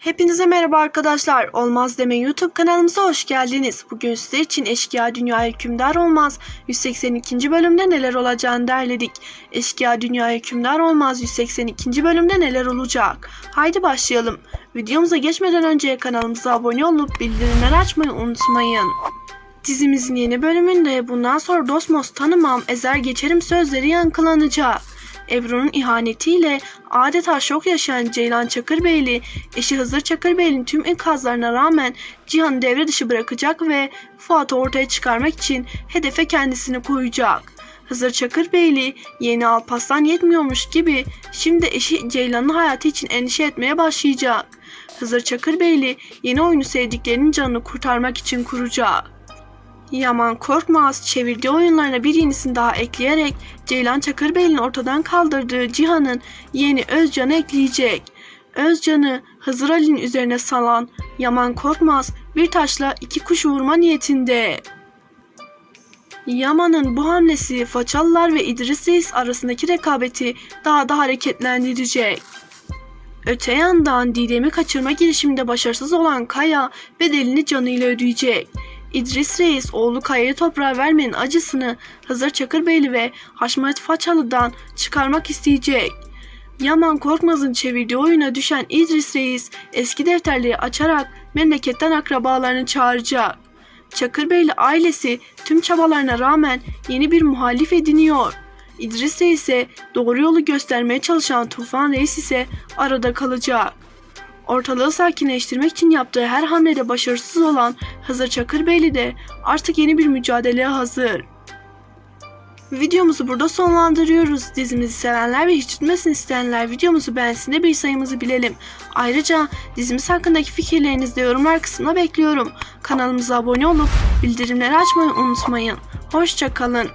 Hepinize merhaba arkadaşlar. Olmaz Deme YouTube kanalımıza hoş geldiniz. Bugün sizler için Eşkıya Dünya Hükümdar Olmaz 182. bölümde neler olacağını derledik. Eşkıya Dünya Hükümdar Olmaz 182. bölümde neler olacak? Haydi başlayalım. Videomuza geçmeden önce kanalımıza abone olup bildirimleri açmayı unutmayın. Dizimizin yeni bölümünde bundan sonra Dosmos tanımam ezer geçerim sözleri yankılanacak. Ebru'nun ihanetiyle adeta şok yaşayan Ceylan Çakırbeyli, eşi Hızır Çakırbeyli'nin tüm ikazlarına rağmen Cihan'ı devre dışı bırakacak ve Fuat'ı ortaya çıkarmak için hedefe kendisini koyacak. Hızır Çakırbeyli yeni Alpaslan yetmiyormuş gibi şimdi eşi Ceylan'ın hayatı için endişe etmeye başlayacak. Hızır Çakırbeyli yeni oyunu sevdiklerinin canını kurtarmak için kuracak. Yaman Korkmaz çevirdiği oyunlarına bir yenisini daha ekleyerek Ceylan Çakırbeyli'nin ortadan kaldırdığı Cihan'ın yeni Özcan'ı ekleyecek. Özcan'ı Hızır Ali'nin üzerine salan Yaman Korkmaz bir taşla iki kuş vurma niyetinde. Yaman'ın bu hamlesi Façalılar ve İdris Reis arasındaki rekabeti daha da hareketlendirecek. Öte yandan Didem'i kaçırma girişiminde başarısız olan Kaya bedelini canıyla ödeyecek. İdris Reis oğlu Kaya'yı toprağa vermenin acısını Hızır Çakırbeyli ve Haşmet Façalı'dan çıkarmak isteyecek. Yaman Korkmaz'ın çevirdiği oyuna düşen İdris Reis eski defterleri açarak memleketten akrabalarını çağıracak. Çakırbeyli ailesi tüm çabalarına rağmen yeni bir muhalif ediniyor. İdris Reis ise doğru yolu göstermeye çalışan Tufan Reis ise arada kalacak. Ortalığı sakinleştirmek için yaptığı her hamlede başarısız olan Hızır Çakırbeyli de artık yeni bir mücadeleye hazır. Videomuzu burada sonlandırıyoruz. Dizimizi sevenler ve hiç tutmasını isteyenler videomuzu beğensin de bir sayımızı bilelim. Ayrıca dizimiz hakkındaki fikirlerinizi de yorumlar kısmına bekliyorum. Kanalımıza abone olup bildirimleri açmayı unutmayın. Hoşçakalın.